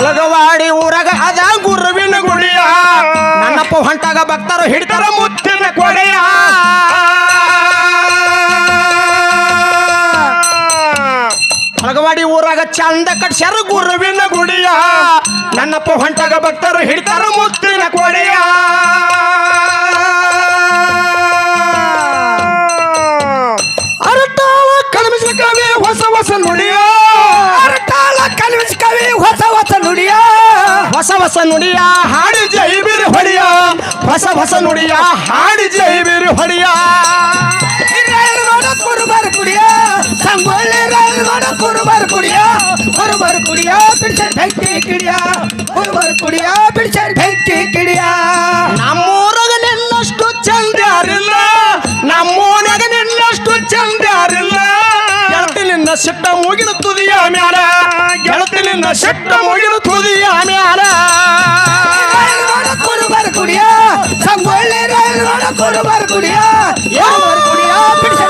ಹಳಗವಾಡಿ ಊರಾಗ ಅದ ಗುರುವಿನ ಗುಡಿಯ. ನನ್ನಪ್ಪ ಹೊಂಟಾಗ ಭಕ್ತರು ಹಿಡಿತಾರ ಮುತ್ತಿನ ಕೊಡೆಯ. ಅಲಗವಾಡಿ ಊರಾಗ ಚಂದ ಕಟ್ಸ್ಯಾರ ಗುರುವಿನ ಗುಡಿಯ. ನನ್ನಪ್ಪ ಹೊಂಟಾಗ ಭಕ್ತರು ಹಿಡಿತಾರ ಮುತ್ತಿನ ಕೊಡೆಯ. ಹೊಸ ನುಡಿಯ, ಹಾಡಿ ಜೈಬಿರಿ ಹೊಡಿಯ. ಹೊಸ ಹೊಸ ನುಡಿಯ, ಹಾಡಿ ಜೈಬಿರಿ ಹೊಡಿಯ. ಕುರುಬರ್ ಕುಡಿಯ ಸಂಗೊಳ್ಳಿ ರೈಲುಗೋಡ ಕುರುಬರ್ ಕುಡಿಯ. ಕುರುಬರ್ ಕುಡಿಯ, ಬಿಡ್ಸರ್ ಬೆಂಕಿ ಕಿಡಿಯ. ಕುರುಬರ್ ಕುಡಿಯ, ಬಿಡ್ಸರ್ ಬೆಂಕಿ ಕಿಡಿಯ. ನಮ್ಮೂರಾಗ ನಿನ್ನಷ್ಟು ಚಂದ ಯಾರಿಲ್ಲ ನಮ್ಮೂನಾಗ ನಿನ್ನಷ್ಟು ಚಂದ ಯಾರಿಲ್ಲ ಗೆಳತಿ ನಿನ್ನ ಸಿಟ್ಟ ಮುಗಿದ ತುದಿಯ ಮ್ಯಾಲ ಗೆಳತಿನಿಂದ ನಿನ್ನ ಸಿಟ್ಟ ಮುಗಿದ வரக்கூடிய ஏன் வரக்கூடிய பிடிச்ச